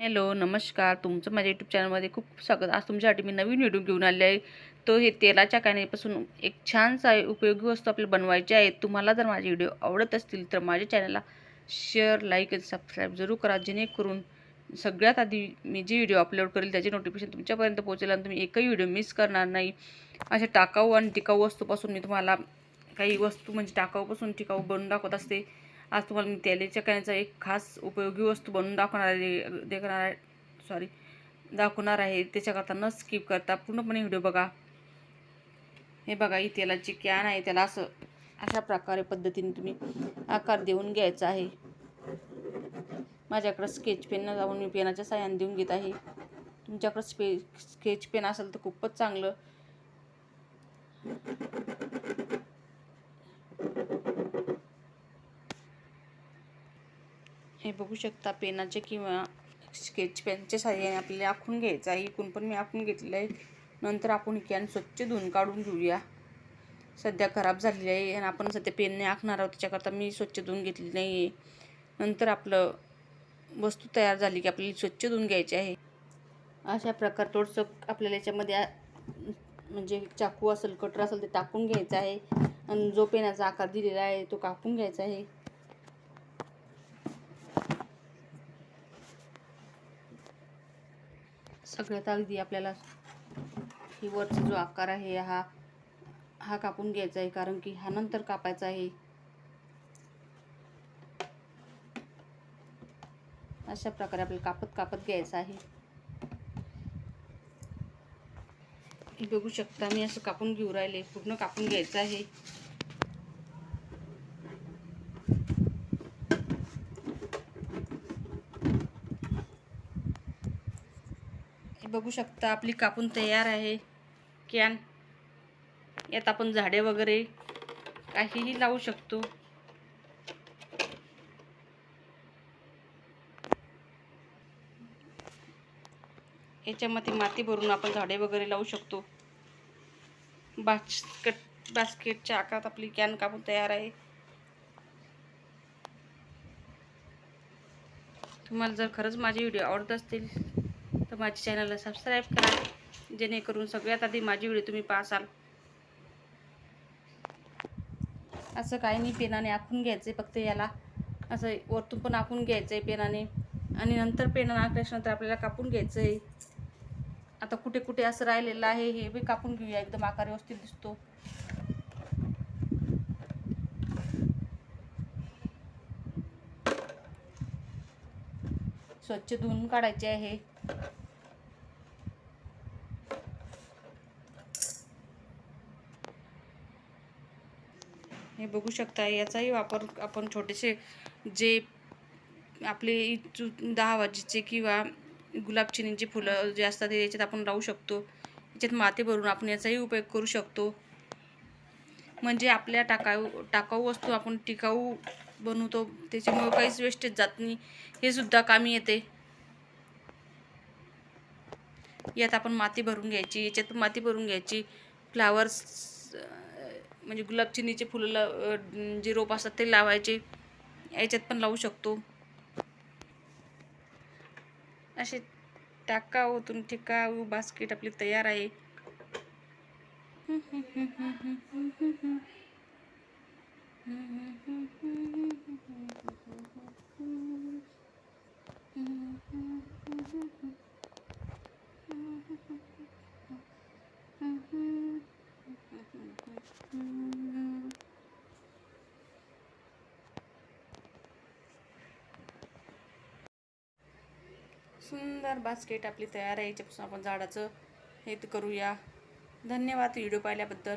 Hello नमस्कार. तुमचं माझ्या यूट्यूब चॅनलमध्ये खूप स्वागत. आज तुमच्यासाठी मी नवीन व्हिडिओ घेऊन आले आहे. तो हे तेलाच्या कॅनेपासून एक छानसा उपयोगी वस्तू आपल्याला बनवायची आहे. तुम्हाला जर माझे व्हिडिओ आवडत असतील तर माझ्या चॅनलला शेअर लाईक आणि सबस्क्राईब जरूर करा. जेणेकरून सगळ्यात आधी मी जे व्हिडिओ अपलोड करेल त्याचे नोटिफिकेशन तुमच्यापर्यंत पोहोचेल आणि तुम्ही एकही व्हिडिओ मिस करणार नाही. अशा टाकाऊ आणि टिकाऊ वस्तूपासून मी तुम्हाला काही वस्तू म्हणजे टाकाऊपासून टिकाऊ बनवून दाखवत असते. आज तुम्हाला मी तेलाच्या कण्याचा एक खास उपयोगी वस्तू बनवून दाखवणार आहे देखणार आहे सॉरी दाखवणार आहे. त्याच्याकरता न स्किप करता पूर्णपणे व्हिडिओ बघा. हे बघा ही तेलाची कॅन आहे. त्याला असं अशा प्रकारे पद्धतीने तुम्ही आकार देऊन घ्यायचा आहे. माझ्याकडं स्केच पेन जाऊन मी पेनाच्या साह्याने देऊन घेत आहे. तुमच्याकडं स्पे स्केच पेन असेल तर खूपच चांगलं. हे बघू शकता पेनाचे किंवा स्केच पेनच्या साह्याने आपल्याला आखून घ्यायचं आहे. इकून पण मी आखून घेतलेलं आहे. नंतर आपण ही कॅन स्वच्छ धुवून काढून घेऊया. सध्या खराब झालेली आहे आणि आपण सध्या पेनने आखणार आहोत. त्याच्याकरता मी स्वच्छ धुवून घेतली नाही आहे नंतर आपलं वस्तू तयार झाली की आपल्याला स्वच्छ धुवून घ्यायची आहे. अशा प्रकार थोडंसं आपल्याला याच्यामध्ये म्हणजे चाकू असेल कटर असेल ते टाकून घ्यायचं आहे. आणि जो पेनाचा आकार दिलेला आहे तो कापून घ्यायचा आहे. सगळ्यात अगदी आपल्याला ही वरचा जो आकार आहे हा हा कापून घ्यायचा आहे कारण की हा नंतर कापायचा आहे. अशा प्रकारे आपल्याला कापत कापत घ्यायचं आहे. बघू शकता मी असं कापून घेऊ राहिले पूर्ण कापून घ्यायचं आहे. बघू शकता आपली कापून तयार आहे. कॅन. यात आपण झाडे वगैरे काहीही लावू शकतो. याच्यामध्ये माती भरून आपण झाडे वगैरे लावू शकतो. बास्केट बास्केटच्या आकारात आपली कॅन कापून तयार आहे. तुम्हाला जर खरंच माझे व्हिडिओ आवडत असतील माझ्या चॅनलला सबस्क्राईब करा जेणेकरून सगळ्यात आधी माझी व्हिडिओ तुम्ही पाहसाल. असं काही नाही पेनाने आखून घ्यायचं फक्त याला. असं वरतून पण आखून घ्यायचं आहे पेनाने. आणि नंतर पेनाने आखल्याच्यानंतर आपल्याला कापून घ्यायचं आहे आता कुठे कुठे असं राहिलेलं आहे हे बी कापून घेऊया. एकदम आकार व्यवस्थित दिसतो. स्वच्छ धुवून काढायचे आहे. हे बघू शकता याचाही वापर आपण छोटेसे जे आपले चु- दहा वाजेचे किंवा गुलाबचिनीचे फुलं जे असतात ते याच्यात आपण लावू शकतो. याच्यात माती भरून आपण याचाही उपयोग करू शकतो. म्हणजे आपल्या टाकाऊ टाकाऊ वस्तू आपण टिकाऊ बनवतो त्याच्यामुळे काहीच वेस्टेज जात नाही. हे सुद्धा कामी येते. यात आपण माती भरून घ्यायची याच्यात माती भरून घ्यायची. फ्लावर्स म्हणजे गुलाबचिनीचे फुलं लाव- जे रोप असतात ते लावायचे. याच्यात पण लावू शकतो. असे टाकावतून टिकाऊ बास्केट आपली तयार आहे. सुंदर बास्केट आपली तयार आहे. याच्यापासून आपण झाडाचं हे करूया. धन्यवाद व्हिडिओ पाहिल्याबद्दल.